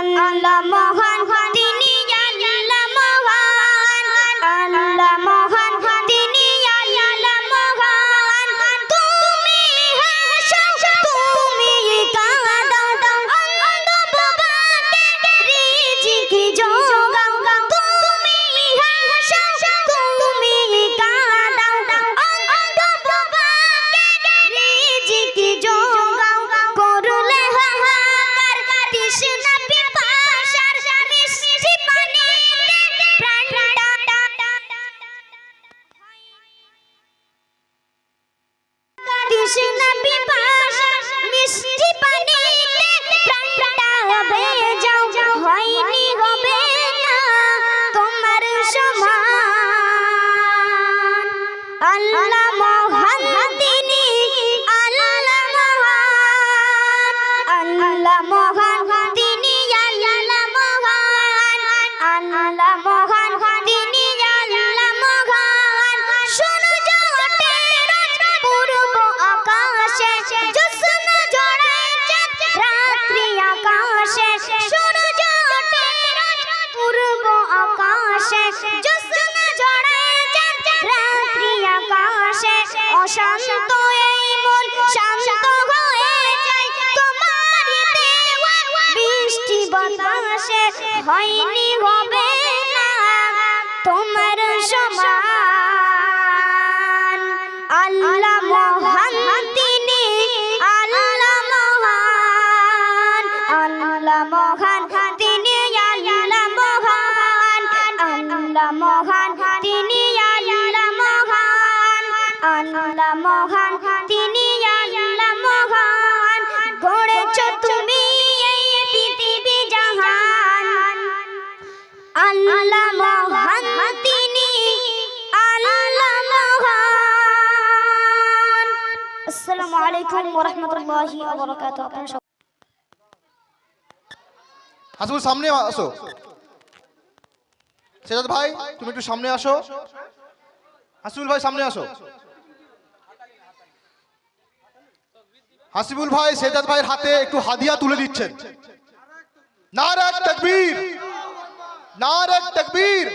আল্লাহ মহান মিষ্টি পানিতে প্রাণটা হবে যাও, হয়নি হবে না তোমার সমান। আল্লাহ মহান তিনি, আল্লাহ মহান। আল্লাহ মহান তিনি, আল্লাহ মহান। আল্লাহ মহান আকাশে। হয়নি হবে না তোমার সমান। আল্লাহ মহান তিনি আল্লাহ মহান। আল্লাহ মহান মহান, তিনি আল্লাহ মহান আল্লাহ মহান, তিনি আল্লাহ মহান। গড়েছ তুমি এই পৃথিবী জাহান। আল্লাহ মহান, তিনি আল্লাহ মহান। আসসালামু আলাইকুম ওয়া রাহমাতুল্লাহি ওয়া বারাকাতুহু আপনারা সামনে আসো। সেজাদ ভাই, তুমি একটু সামনে আসো। হাসিবুল ভাই, সামনে আসো। হাসিবুল ভাই, সেজাদ ভাইয়ের হাতে একটু হাদিয়া তুলে দিচ্ছেন। নারাক তকবীর। নারাক তকবীর।